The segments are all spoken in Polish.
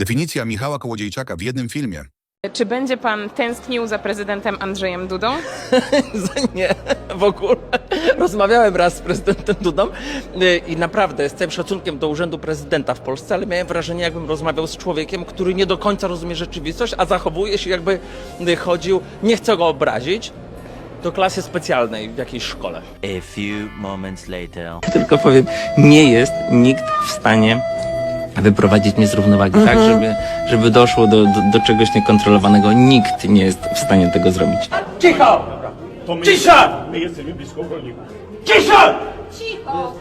Definicja Michała Kołodziejczaka w jednym filmie. Czy będzie pan tęsknił za prezydentem Andrzejem Dudą? Nie, w ogóle. Rozmawiałem raz z prezydentem Dudą y, i naprawdę z całym szacunkiem do urzędu prezydenta w Polsce, ale miałem wrażenie, jakbym rozmawiał z człowiekiem, który nie do końca rozumie rzeczywistość, a zachowuje się jakby y, chodził, nie chcę go obrazić, do klasy specjalnej w jakiejś szkole. A few moments later. Tylko powiem, nie jest nikt w stanie wyprowadzić mnie z równowagi tak, żeby, żeby doszło do, do, do czegoś niekontrolowanego. Nikt nie jest w stanie tego zrobić. Cicho! To my, Cisza! my jesteśmy blisko broników. Cicho! Cicho!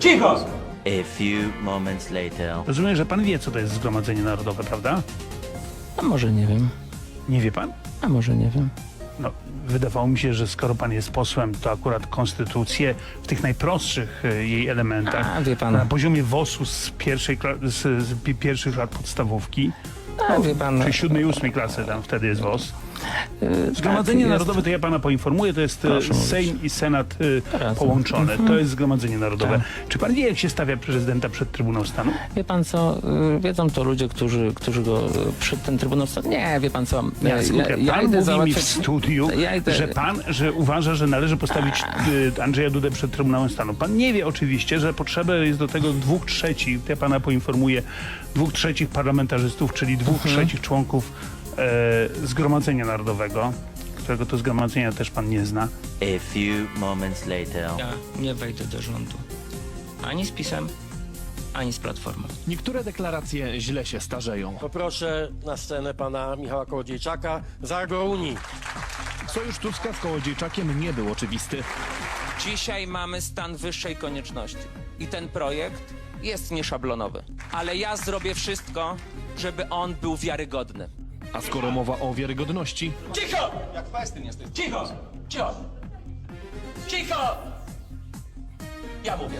Cicho! A few moments later. Rozumiem, że pan wie, co to jest Zgromadzenie Narodowe, prawda? A może nie wiem, Nie wie pan? a może nie wiem. No, wydawało mi się, że skoro pan jest posłem, to akurat konstytucję w tych najprostszych e, jej elementach, A, wie pan. na poziomie WOS-u z, pierwszej, z, z pi- pierwszych lat podstawówki, A, wie pan, czy siódmej, ósmej klasy tam wtedy jest WOS. Y, Zgromadzenie tak, Narodowe, to ja pana poinformuję, to jest e, Proszę mówić. Sejm i Senat e, Razem. połączone. To jest Zgromadzenie Narodowe. Tak. Czy pan wie, jak się stawia prezydenta przed Trybunał Stanu? Wie pan co, wiedzą to ludzie, którzy, którzy go przed ten trybunał... wsta- Nie, wie pan co, Ja, słuchaj, pan mówi mi w studiu, Ja idę- że pan, że uważa, że należy postawić Andrzeja Dudę przed Trybunałem Stanu. Pan nie wie oczywiście, że potrzeba jest do tego dwóch trzecich, ja pana poinformuję, dwóch trzecich parlamentarzystów, czyli dwóch Mhm. trzecich członków e, Zgromadzenia Narodowego, którego to zgromadzenia też pan nie zna. A few moments later. Ja nie wejdę do rządu. Ani z PiSem, ani z Platformą. Niektóre deklaracje źle się starzeją. Poproszę na scenę pana Michała Kołodziejczaka z Agrounii. Sojusz Tuska z Kołodziejczakiem nie był oczywisty. Dzisiaj mamy stan wyższej konieczności i ten projekt jest nieszablonowy, ale ja zrobię wszystko, żeby on był wiarygodny. A skoro mowa o wiarygodności, Cicho! Cicho! Cicho! Cicho! Ja mówię.